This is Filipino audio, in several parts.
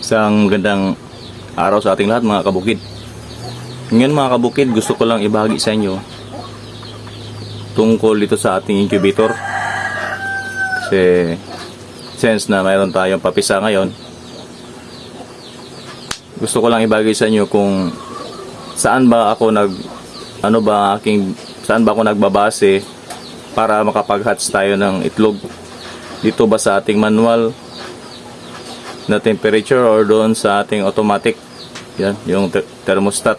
Isang gandang araw sa ating lahat mga kabukid. Ngayon mga kabukid, gusto ko lang ibahagi sa inyo tungkol dito sa ating incubator. Kasi since na mayroon tayong papisa ngayon, gusto ko lang ibahagi sa inyo kung saan ba ako nag ano ba aking saan ba ako nagbabase para makapag-hatch tayo ng itlog dito ba sa ating manual na temperature or doon sa ating automatic yan yung thermostat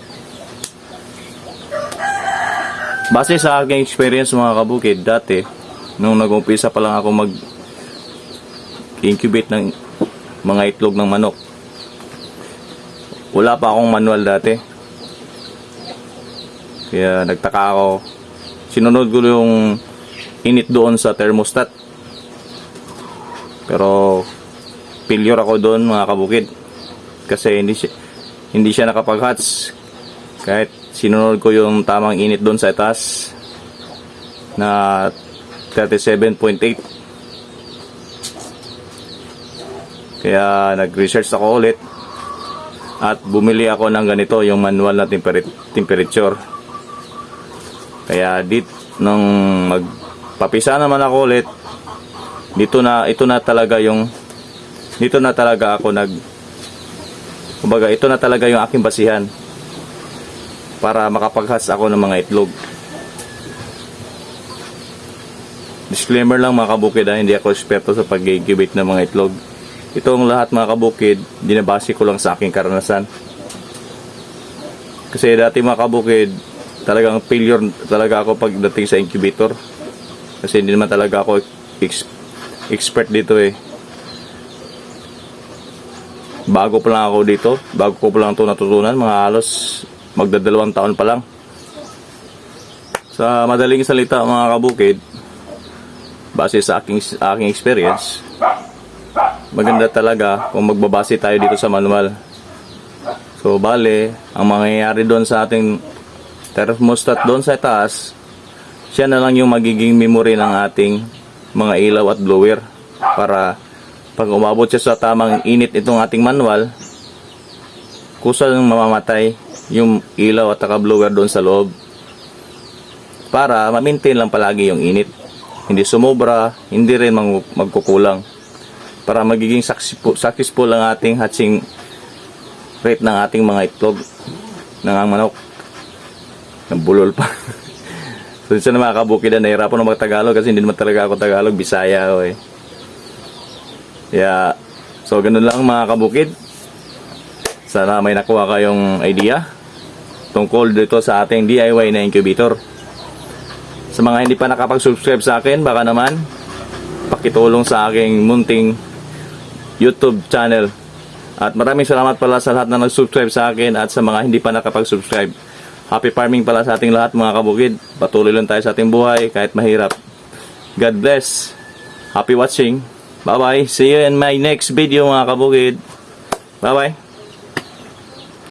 base sa aking experience mga kabukid dati nung nag-umpisa pa lang ako mag incubate ng mga itlog ng manok wala pa akong manual dati kaya nagtaka ako. Sinunod ko yung init doon sa thermostat. Pero failure ako doon mga kabukid. Kasi hindi siya, hindi siya nakapag-hatch. Kahit sinunod ko yung tamang init doon sa taas na 37.8. Kaya nag-research ako ulit at bumili ako ng ganito yung manual na temper- temperature. Kaya dit nung magpapisa naman ako ulit dito na ito na talaga yung dito na talaga ako nag kumbaga ito na talaga yung aking basihan para makapaghas ako ng mga itlog. Disclaimer lang mga kabukid ha, hindi ako eksperto sa pag-incubate ng mga itlog. Itong lahat mga kabukid, dinabase ko lang sa aking karanasan. Kasi dati mga kabukid, talagang failure talaga ako pagdating sa incubator. Kasi hindi naman talaga ako ex- expert dito eh. Bago pa lang ako dito, bago ko pa lang ito natutunan, mga halos magdadalawang taon pa lang. Sa madaling salita mga kabukid, base sa aking, aking experience, maganda talaga kung magbabase tayo dito sa manual. So, bale, ang mangyayari doon sa ating thermostat doon sa taas, siya na lang yung magiging memory ng ating mga ilaw at blower para pag umabot siya sa tamang init itong ating manual, kusang mamamatay yung ilaw at saka blower doon sa loob para ma-maintain lang palagi yung init. Hindi sumobra, hindi rin mag- magkukulang para magiging successful, ang ating hatching rate ng ating mga itlog ng ang manok. Ng bulol pa. So na mga kabukid na nahirapan ng mga Tagalog kasi hindi naman talaga ako Tagalog Bisaya ako eh kaya so ganun lang mga kabukid sana may nakuha kayong idea tungkol dito sa ating DIY na incubator sa mga hindi pa nakapag-subscribe sa akin baka naman pakitulong sa aking munting YouTube channel. At maraming salamat pala sa lahat na nag-subscribe sa akin at sa mga hindi pa nakapag-subscribe. Happy farming pala sa ating lahat mga kabukid. Patuloy lang tayo sa ating buhay kahit mahirap. God bless. Happy watching. Bye bye. See you in my next video mga kabukid. Bye bye.